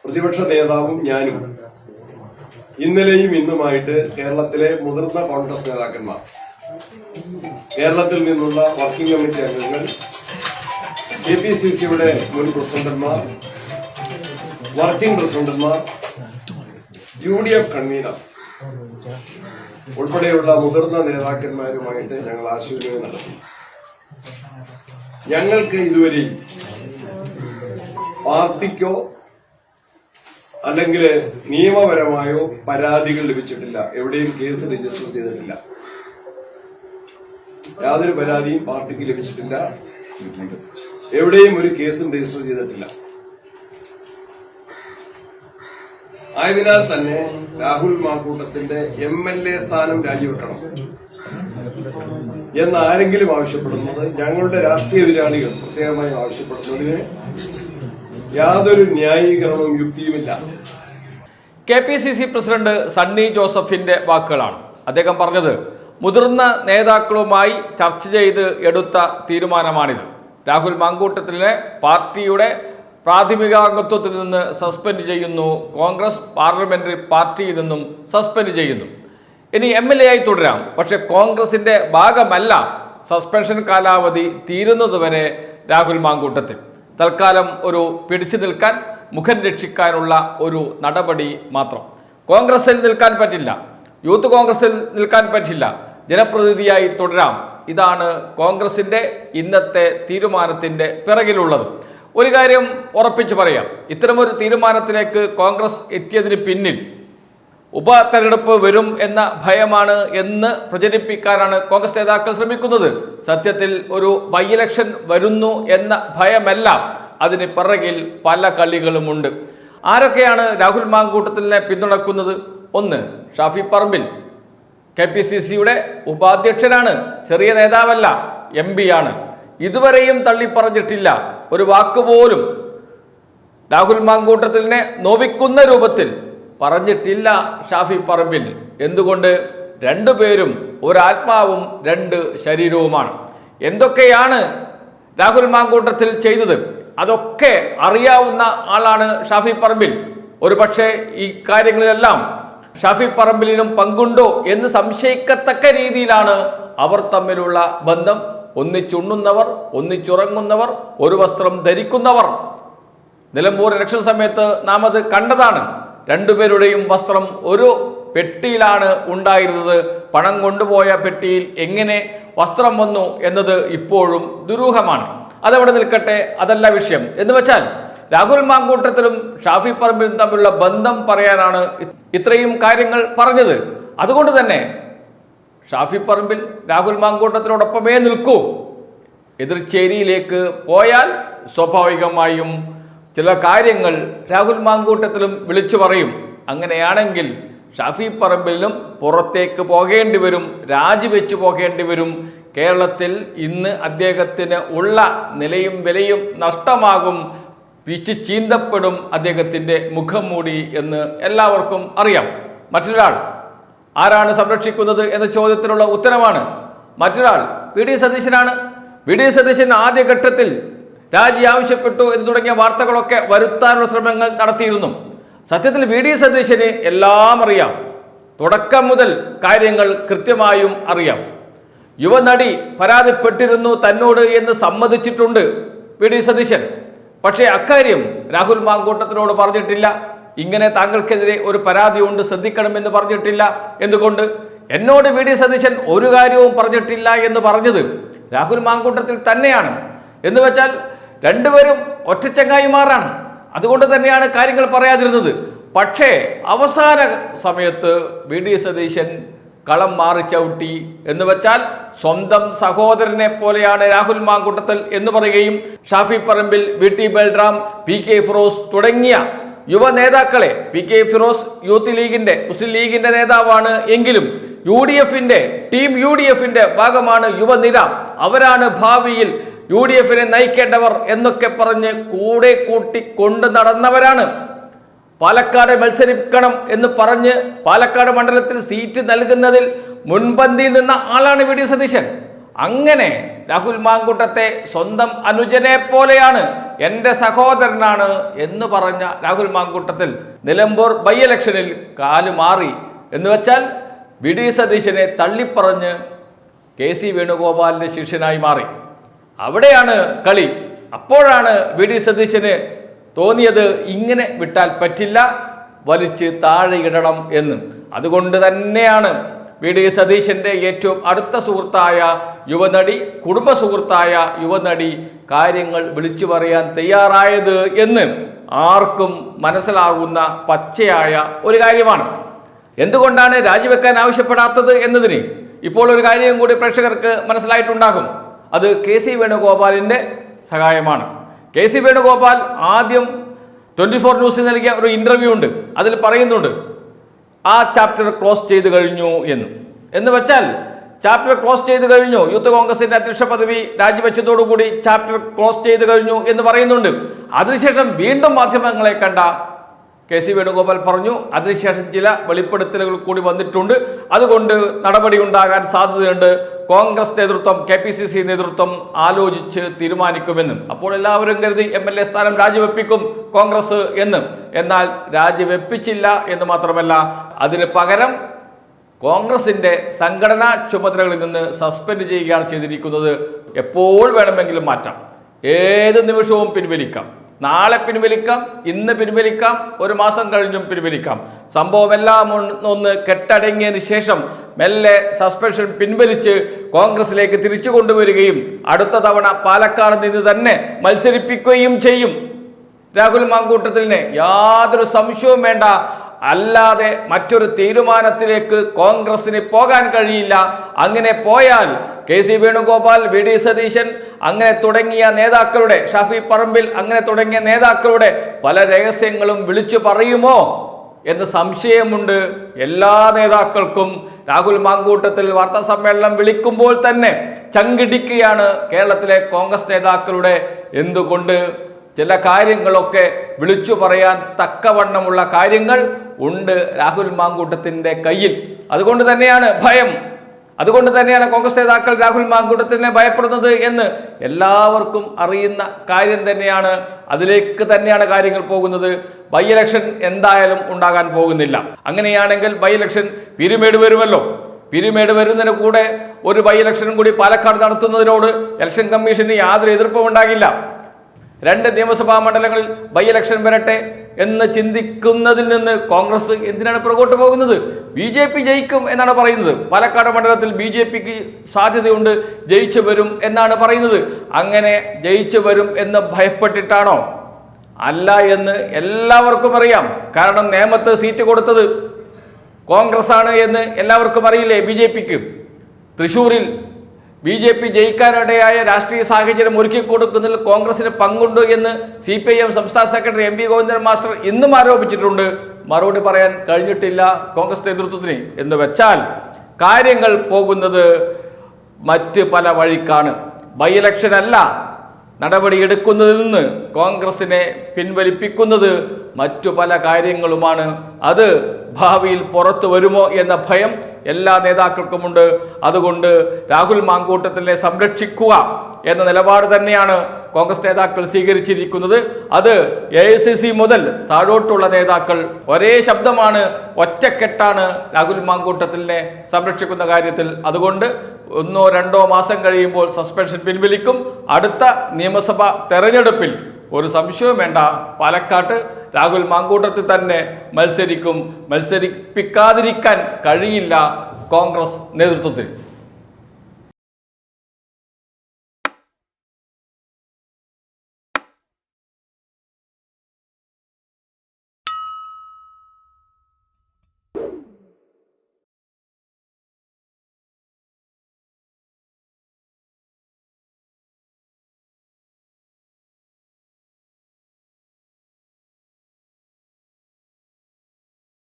പ്രതിപക്ഷ നേതാവും ഞാനും ഇന്നലെയും ഇന്നുമായിട്ട് കേരളത്തിലെ മുതിർന്ന കോൺഗ്രസ് നേതാക്കന്മാർ. കേരളത്തിൽ നിന്നുള്ള വർക്കിംഗ് കമ്മിറ്റി അംഗങ്ങൾ കെ പി സി സിയുടെ മുൻ പ്രസിഡന്റുമാർ വർക്കിംഗ് പ്രസിഡന്റുമാർ യു ഡി എഫ് കൺവീനർ ഉൾപ്പെടെയുള്ള മുതിർന്ന നേതാക്കന്മാരുമായിട്ട് ഞങ്ങൾ ആശയവിനിമയം നടത്തി. ഞങ്ങൾക്ക് ഇതുവരെയും പാർട്ടിക്കോ അല്ലെങ്കിൽ നിയമപരമായോ പരാതികൾ ലഭിച്ചിട്ടില്ല. എവിടെയും കേസ് രജിസ്റ്റർ ചെയ്തിട്ടില്ല. യാതൊരു പരാതിയും പാർട്ടിക്ക് ലഭിച്ചിട്ടില്ല. എവിടെയും ഒരു കേസും രജിസ്റ്റർ ചെയ്തിട്ടില്ല. ആയതിനാൽ തന്നെ രാഹുൽ മാക്കൂട്ടത്തിന്റെ എം എൽ എ സ്ഥാനം രാജിവെക്കണം. എന്ന് ആരെങ്കിലും ആവശ്യപ്പെടുന്നത് ഞങ്ങളുടെ രാഷ്ട്രീയ എതിരാളികൾ പ്രത്യേകമായി ആവശ്യപ്പെടുന്നതിന് യാതൊരു ന്യായീകരണവും യുക്തിയുമില്ല. K P C C president Sunny ജോസഫിന്റെ വാക്കുകളാണ്. അദ്ദേഹം പറഞ്ഞത് മുതിർന്ന നേതാക്കളുമായി ചർച്ച ചെയ്ത് എടുത്ത തീരുമാനമാണിത്. രാഹുൽ മാങ്കൂട്ടത്തിനെ പാർട്ടിയുടെ പ്രാഥമികാംഗത്വത്തിൽ നിന്ന് സസ്പെൻഡ് ചെയ്യുന്നു കോൺഗ്രസ് പാർലമെന്ററി പാർട്ടിയിൽ നിന്നും സസ്പെൻഡ് ചെയ്യുന്നു. ഇനി എം എൽ എ ആയി തുടരാം പക്ഷേ കോൺഗ്രസിന്റെ ഭാഗമല്ല സസ്പെൻഷൻ കാലാവധി തീരുന്നതുവരെ രാഹുൽ മാങ്കൂട്ടത്തിൽ. തൽക്കാലം ഒരു പിടിച്ചു നിൽക്കാൻ മുഖം രക്ഷിക്കാനുള്ള ഒരു നടപടി മാത്രം. കോൺഗ്രസിൽ നിൽക്കാൻ പറ്റില്ല. യൂത്ത് കോൺഗ്രസിൽ നിൽക്കാൻ പറ്റില്ല. ജനപ്രതിനിധിയായി തുടരാം. ഇതാണ് കോൺഗ്രസിന്റെ ഇന്നത്തെ തീരുമാനത്തിന്റെ പിറകിലുള്ളത്. ഒരു കാര്യം ഉറപ്പിച്ചു പറയാം. ഇത്തരമൊരു തീരുമാനത്തിലേക്ക് കോൺഗ്രസ് എത്തിയതിന് പിന്നിൽ ഉപതെരഞ്ഞെടുപ്പ് വരും എന്ന ഭയമാണ് എന്ന് പ്രചരിപ്പിക്കാനാണ് കോൺഗ്രസ് നേതാക്കൾ ശ്രമിക്കുന്നത്. സത്യത്തിൽ ഒരു ബൈ ഇലക്ഷൻ വരുന്നു എന്ന ഭയമല്ല അതിന് പിറകിൽ പല കളികളുമുണ്ട് ആരൊക്കെയാണ് രാഹുൽ മാങ്കൂട്ടത്തിനെ പിന്തുണക്കുന്നത്? ഒന്ന് Shafi Parambil. K P C സിയുടെ ഉപാധ്യക്ഷനാണ്. ചെറിയ നേതാവല്ല എം ആണ്. ഇതുവരെയും തള്ളിപ്പറഞ്ഞിട്ടില്ല. ഒരു വാക്കുപോലും രാഹുൽ മാങ്കൂട്ടത്തിനെ നോവിക്കുന്ന രൂപത്തിൽ പറഞ്ഞിട്ടില്ല ഷാഫി പറമ്പിൽ. എന്തുകൊണ്ട്? രണ്ടുപേരും ഒരാത്മാവും രണ്ട് ശരീരവുമാണ്. എന്തൊക്കെയാണ് രാഹുൽ മാങ്കൂട്ടത്തിൽ ചെയ്തത്? അതൊക്കെ അറിയാവുന്ന ആളാണ് ഷാഫി പറമ്പിൽ. ഒരു പക്ഷേ ഈ കാര്യങ്ങളിലെല്ലാം ഷാഫി പറമ്പിലിനും പങ്കുണ്ടോ എന്ന് സംശയിക്കത്തക്ക രീതിയിലാണ് അവർ തമ്മിലുള്ള ബന്ധം. ഒന്നിച്ചുണ്ണുന്നവർ ഒന്നിച്ചുറങ്ങുന്നവർ ഒരു വസ്ത്രം ധരിക്കുന്നവർ. നിലമ്പൂർ ഇലക്ഷൻ സമയത്ത് നാം അത് കണ്ടതാണ്. രണ്ടുപേരുടെയും വസ്ത്രം ഒരു പെട്ടിയിലാണ് ഉണ്ടായിരുന്നത്. പണം കൊണ്ടുപോയ പെട്ടിയിൽ എങ്ങനെ വസ്ത്രം വന്നു എന്നത് ഇപ്പോഴും ദുരൂഹമാണ്. അതവിടെ നിൽക്കട്ടെ അതല്ല വിഷയം. എന്ന് വെച്ചാൽ രാഹുൽ മാങ്കൂട്ടത്തിലും ഷാഫി പറമ്പിലും തമ്മിലുള്ള ബന്ധം പറയാനാണ് ഇത്രയും കാര്യങ്ങൾ പറഞ്ഞത്. അതുകൊണ്ട് തന്നെ ഷാഫി പറമ്പിൽ രാഹുൽ മാങ്കൂട്ടത്തിനോടൊപ്പമേ നിൽക്കൂ. എതിർചേരിയിലേക്ക് പോയാൽ സ്വാഭാവികമായും ചില കാര്യങ്ങൾ രാഹുൽ മാങ്കൂട്ടത്തിലും വിളിച്ചു പറയും. അങ്ങനെയാണെങ്കിൽ ഷാഫി പറമ്പിലും പുറത്തേക്ക് പോകേണ്ടി വരും രാജിവെച്ചു പോകേണ്ടി വരും. കേരളത്തിൽ ഇന്ന് അദ്ദേഹത്തിന് ഉള്ള നിലയും വിലയും നഷ്ടമാകും. പിച്ച് ചീന്തപ്പെടും അദ്ദേഹത്തിന്റെ മുഖം മൂടി എന്ന് എല്ലാവർക്കും അറിയാം. മറ്റൊരാൾ ആരാണ് സംരക്ഷിക്കുന്നത് എന്ന ചോദ്യത്തിനുള്ള ഉത്തരമാണ് മറ്റൊരാൾ വി. ഡി. സതീശനാണ്. വി. ഡി. സതീശൻ ആദ്യഘട്ടത്തിൽ രാജി ആവശ്യപ്പെട്ടു എന്ന് തുടങ്ങിയ വാർത്തകളൊക്കെ വരുത്താനുള്ള ശ്രമങ്ങൾ നടത്തിയിരുന്നു. സത്യത്തിൽ വി ഡി സതീശന് എല്ലാം അറിയാം. തുടക്കം മുതൽ കാര്യങ്ങൾ കൃത്യമായും അറിയാം. യുവനടി പരാതിപ്പെട്ടിരുന്നു തന്നോട് എന്ന് സമ്മതിച്ചിട്ടുണ്ട് വി ഡി സതീശൻ. പക്ഷേ അക്കാര്യം രാഹുൽ മാങ്കൂട്ടത്തിനോട് പറഞ്ഞിട്ടില്ല. ഇങ്ങനെ താങ്കൾക്കെതിരെ ഒരു പരാതിയുണ്ട് ശ്രദ്ധിക്കണമെന്ന് പറഞ്ഞിട്ടില്ല എന്തുകൊണ്ട്? എന്നോട് വി ഡി സതീശൻ ഒരു കാര്യവും പറഞ്ഞിട്ടില്ല എന്ന് പറഞ്ഞത് രാഹുൽ മാങ്കൂട്ടത്തിൽ തന്നെയാണ്. എന്ന് വെച്ചാൽ രണ്ടുപേരും ഒറ്റച്ചങ്ങായിമാരാണ് അതുകൊണ്ട് തന്നെയാണ് കാര്യങ്ങൾ പറയാതിരുന്നത്. പക്ഷേ അവസാന സമയത്ത് വി. ഡി. സതീശൻ കളം മാറി ചവിട്ടി എന്ന് വെച്ചാൽ സ്വന്തം സഹോദരനെ പോലെയാണ് രാഹുൽ മാങ്കുട്ടത്തൽ എന്ന് പറയുകയും Shafi Parambil V. T. Balram P. K. Firoz തുടങ്ങിയ യുവ നേതാക്കളെ പി. കെ. ഫിറോസ് യൂത്ത് ലീഗിന്റെ മുസ്ലിം ലീഗിന്റെ നേതാവാണ് എങ്കിലും യു ഡി എഫിന്റെ ടീം യു ഡി എഫിന്റെ ഭാഗമാണ് യുവനിര. അവരാണ് ഭാവിയിൽ യു ഡി എഫിനെ നയിക്കേണ്ടവർ എന്നൊക്കെ പറഞ്ഞ് കൂടെ കൂട്ടി കൊണ്ടു നടന്നവരാണ്. പാലക്കാട് മത്സരിക്കണം എന്ന് പറഞ്ഞ് പാലക്കാട് മണ്ഡലത്തിൽ സീറ്റ് നൽകുന്നതിൽ മുൻപന്തിയിൽ നിന്ന ആളാണ് വി ഡി സതീശൻ. അങ്ങനെ രാഹുൽ മാങ്കൂട്ടത്തെ സ്വന്തം അനുജനെ പോലെയാണ് എന്റെ സഹോദരനാണ് എന്ന് പറഞ്ഞ രാഹുൽ മാങ്കൂട്ടത്തിൽ നിലമ്പൂർ ബൈ ഇലക്ഷനിൽ കാലു മാറി. എന്ന് വെച്ചാൽ വി ഡി സതീശനെ തള്ളിപ്പറഞ്ഞ് കെ സി വേണുഗോപാലിന്റെ ശിഷ്യനായി മാറി. അവിടെയാണ് കളി. അപ്പോഴാണ് വി ഡി സതീശന് തോന്നിയത് ഇങ്ങനെ വിട്ടാൽ പറ്റില്ല വലിച്ച് താഴെ ഇടണം എന്ന്. അതുകൊണ്ട് തന്നെയാണ് വി ഡി സതീശന്റെ ഏറ്റവും അടുത്ത സുഹൃത്തായ യുവനടി കുടുംബ സുഹൃത്തായ യുവനടി കാര്യങ്ങൾ വിളിച്ചു പറയാൻ തയ്യാറായത് എന്ന് ആർക്കും മനസ്സിലാകുന്ന പച്ചയായ ഒരു കാര്യമാണ്. എന്തുകൊണ്ടാണ് രാജിവെക്കാൻ ആവശ്യപ്പെടാത്തത് എന്നതിന് ഇപ്പോൾ ഒരു കാര്യം കൂടി പ്രേക്ഷകർക്ക് മനസ്സിലായിട്ടുണ്ടാകും. അത് കെ സി വേണുഗോപാലിന്റെ സഹായമാണ്. കെ സി വേണുഗോപാൽ ആദ്യം ട്വന്റി ഫോർ ന്യൂസിൽ നൽകിയ ഒരു ഇന്റർവ്യൂ ഉണ്ട്. അതിൽ പറയുന്നുണ്ട് ആ ചാപ്റ്റർ ക്ലോസ് ചെയ്ത് കഴിഞ്ഞു എന്ന്. എന്ന് വെച്ചാൽ ചാപ്റ്റർ ക്ലോസ് ചെയ്ത് കഴിഞ്ഞു. യൂത്ത് കോൺഗ്രസിന്റെ അധ്യക്ഷ പദവി രാജിവെച്ചതോടുകൂടി ചാപ്റ്റർ ക്ലോസ് ചെയ്ത് കഴിഞ്ഞു എന്ന് പറയുന്നുണ്ട്. അതിനുശേഷം വീണ്ടും മാധ്യമങ്ങളെ കണ്ട കെ സി വേണുഗോപാൽ പറഞ്ഞു. അതിനുശേഷം ചില വെളിപ്പെടുത്തലുകൾ കൂടി വന്നിട്ടുണ്ട്. അതുകൊണ്ട് നടപടി ഉണ്ടാകാൻ സാധ്യതയുണ്ട്. കോൺഗ്രസ് നേതൃത്വം കെ പി സി സി നേതൃത്വം ആലോചിച്ച് തീരുമാനിക്കുമെന്നും. അപ്പോൾ എല്ലാവരും കരുതി എം എൽ എ സ്ഥാനം രാജിവെപ്പിക്കും കോൺഗ്രസ് എന്ന്. എന്നാൽ രാജിവെപ്പിച്ചില്ല എന്ന് മാത്രമല്ല അതിന് പകരം കോൺഗ്രസിന്റെ സംഘടനാ ചുമതലകളിൽ നിന്ന് സസ്പെൻഡ് ചെയ്യുകയാണ് ചെയ്തിരിക്കുന്നത്. എപ്പോൾ വേണമെങ്കിലും മാറ്റാം. ഏത് നിമിഷവും പിൻവലിക്കാം. നാളെ പിൻവലിക്കാം ഇന്ന് പിൻവലിക്കാം ഒരു മാസം കഴിഞ്ഞും പിൻവലിക്കാം. സംഭവം എല്ലാം ഒന്ന് ഒന്ന് കെട്ടടങ്ങിയതിന് ശേഷം മെല്ലെ സസ്പെൻഷൻ പിൻവലിച്ച് കോൺഗ്രസിലേക്ക് തിരിച്ചു കൊണ്ടുവരികയും അടുത്ത തവണ പാലക്കാട് നിന്ന് തന്നെ മത്സരിപ്പിക്കുകയും ചെയ്യും. രാഹുൽ മാങ്കൂട്ടത്തിലിനെ യാതൊരു സംശയവും വേണ്ട. അല്ലാതെ മറ്റൊരു തീരുമാനത്തിലേക്ക് കോൺഗ്രസിന് പോകാൻ കഴിയില്ല. അങ്ങനെ പോയാൽ K C Venugopal V D Satheesan അങ്ങനെ തുടങ്ങിയ നേതാക്കളുടെ ഷാഫി പറമ്പിൽ അങ്ങനെ തുടങ്ങിയ നേതാക്കളുടെ പല രഹസ്യങ്ങളും വിളിച്ചു പറയുമോ എന്ന് സംശയമുണ്ട്. എല്ലാ നേതാക്കൾക്കും രാഹുൽ മാങ്കൂട്ടത്തിൽ വാർത്താ സമ്മേളനം വിളിക്കുമ്പോൾ തന്നെ ചങ്കിടിക്കുകയാണ് കേരളത്തിലെ കോൺഗ്രസ് നേതാക്കളുടെ എന്തുകൊണ്ട് ചില കാര്യങ്ങളൊക്കെ വിളിച്ചു പറയാൻ തക്കവണ്ണമുള്ള കാര്യങ്ങൾ ഉണ്ട് രാഹുൽ മാങ്കൂട്ടത്തിന്റെ കയ്യിൽ. അതുകൊണ്ട് തന്നെയാണ് ഭയം. അതുകൊണ്ട് തന്നെയാണ് കോൺഗ്രസ് നേതാക്കൾ രാഹുൽ മാങ്കൂട്ടത്തിനെ ഭയപ്പെടുന്നത് എന്ന് എല്ലാവർക്കും അറിയുന്ന കാര്യം തന്നെയാണ്. അതിലേക്ക് തന്നെയാണ് കാര്യങ്ങൾ പോകുന്നത്. ബൈ ഇലക്ഷൻ എന്തായാലും ഉണ്ടാകാൻ പോകുന്നില്ല. അങ്ങനെയാണെങ്കിൽ ബൈ ഇലക്ഷൻ പിരിമേട് വരുമല്ലോ. പിരിമേട് വരുന്നതിന് കൂടെ ഒരു ബൈ ഇലക്ഷനും കൂടി പാലക്കാട് നടത്തുന്നതിനോട് ഇലക്ഷൻ കമ്മീഷന് യാതൊരു എതിർപ്പും ഉണ്ടാകില്ല. രണ്ട് നിയമസഭാ മണ്ഡലങ്ങളിൽ ബൈ ഇലക്ഷൻ വരട്ടെ എന്ന് ചിന്തിക്കുന്നതിൽ നിന്ന് കോൺഗ്രസ് എന്തിനാണ് പുറകോട്ട് പോകുന്നത്? ബി ജെ പി ജയിക്കും എന്നാണ് പറയുന്നത്. പാലക്കാട് മണ്ഡലത്തിൽ ബി ജെ പിക്ക് സാധ്യതയുണ്ട് ജയിച്ചു വരും എന്നാണ് പറയുന്നത്. അങ്ങനെ ജയിച്ചു വരും എന്ന് ഭയപ്പെട്ടിട്ടാണോ? അല്ല എന്ന് എല്ലാവർക്കും അറിയാം. കാരണം നേമത്ത് സീറ്റ് കൊടുത്തത് കോൺഗ്രസ് ആണ് എന്ന് എല്ലാവർക്കും അറിയില്ലേ ബി ജെ പിക്ക്? തൃശൂരിൽ ബി ജെ പി ജയിക്കാനിടയായ രാഷ്ട്രീയ സാഹചര്യം ഒരുക്കി കൊടുക്കുന്നതിൽ കോൺഗ്രസിന് പങ്കുണ്ട് എന്ന് സി പി ഐ എം സംസ്ഥാന secretary M P Govindan master ഇന്നും ആരോപിച്ചിട്ടുണ്ട്. മറുപടി പറയാൻ കഴിഞ്ഞിട്ടില്ല കോൺഗ്രസ് നേതൃത്വത്തിന് എന്ന് വെച്ചാൽ കാര്യങ്ങൾ പോകുന്നത് മറ്റ് പല വഴിക്കാണ്. ബൈ ഇലക്ഷൻ അല്ല നടപടിയെടുക്കുന്നതിൽ നിന്ന് കോൺഗ്രസിനെ പിൻവലിപ്പിക്കുന്നത് മറ്റു പല കാര്യങ്ങളുമാണ്. അത് ഭാവിയിൽ പുറത്തു വരുമോ എന്ന ഭയം എല്ലാ നേതാക്കൾക്കുമുണ്ട്. അതുകൊണ്ട് രാഹുൽ മാങ്കൂട്ടത്തിനെ സംരക്ഷിക്കുക എന്ന നിലപാട് തന്നെയാണ് കോൺഗ്രസ് നേതാക്കൾ സ്വീകരിച്ചിരിക്കുന്നത് അത് എ മുതൽ താഴോട്ടുള്ള നേതാക്കൾ ഒരേ ശബ്ദമാണ് ഒറ്റക്കെട്ടാണ് രാഹുൽ മാങ്കൂട്ടത്തിനെ സംരക്ഷിക്കുന്ന കാര്യത്തിൽ. അതുകൊണ്ട് ഒന്നോ രണ്ടോ മാസം കഴിയുമ്പോൾ സസ്പെൻഷൻ പിൻവലിക്കും. അടുത്ത നിയമസഭാ തെരഞ്ഞെടുപ്പിൽ ഒരു സംശയവും വേണ്ട. പാലക്കാട്ട് രാഹുൽ മാങ്കൂട്ടത്തിൽ തന്നെ മത്സരിക്കും. മത്സരിപ്പിക്കാതിരിക്കാൻ കഴിയില്ല കോൺഗ്രസ് നേതൃത്വത്തിൽ.